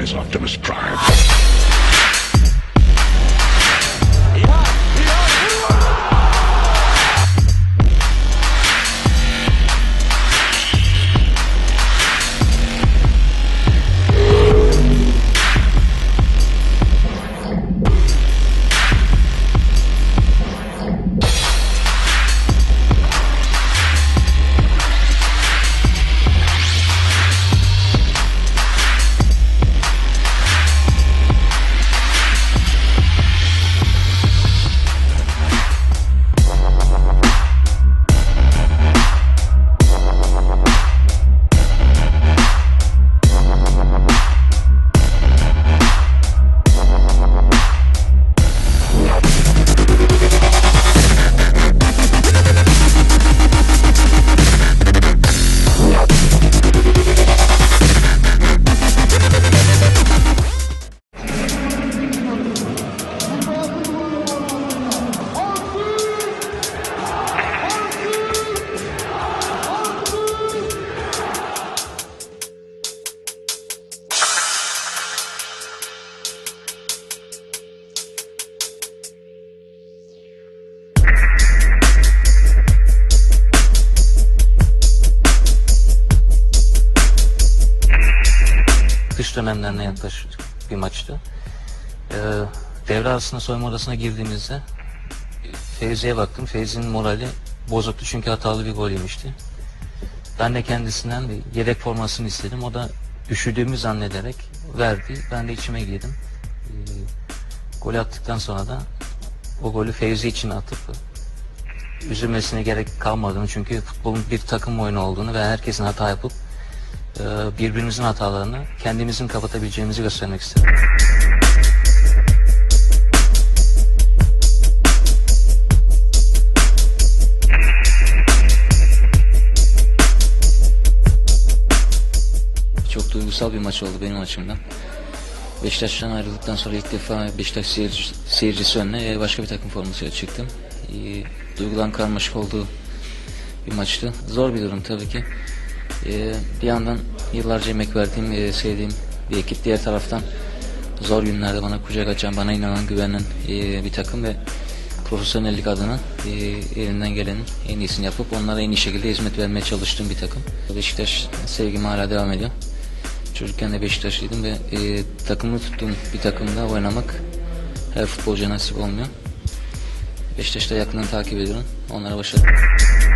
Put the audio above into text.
name is Optimus Prime. Geçiş dönemlerine yaklaşık bir maçtı. Ee, devre arasında soyunma odasına girdiğimizde e, Fevzi'ye baktım. Fevzi'nin morali bozuktu çünkü hatalı bir gol yemişti. Ben de kendisinden bir yedek formasını istedim. O da üşüdüğümü zannederek verdi. Ben de içime girdim. Ee, gol attıktan sonra da o golü Fevzi için atıp üzülmesine gerek kalmadığını çünkü futbolun bir takım oyunu olduğunu ve herkesin hata yapıp birbirimizin hatalarını kendimizin kapatabileceğimizi göstermek istedim. Çok duygusal bir maç oldu benim açımdan. Beşiktaş'tan ayrıldıktan sonra ilk defa Beşiktaş seyirci, seyircisi önüne e, başka bir takım formasıyla çıktım. Duygulan karmaşık olduğu bir maçtı. Zor bir durum tabii ki. E, bir yandan yıllarca emek verdiğim, e, sevdiğim bir ekip. Diğer taraftan zor günlerde bana kucak açan, bana inanan, güvenen e, bir takım ve profesyonellik adına e, elinden gelenin en iyisini yapıp onlara en iyi şekilde hizmet vermeye çalıştığım bir takım. Beşiktaş sevgim hala devam ediyor. Çocukken de Beşiktaşlıydım ve e, takımını tuttuğum bir takımda oynamak her futbolcuya nasip olmuyor. Beşiktaş'ta yakından takip ediyorum. Onlara başarılar.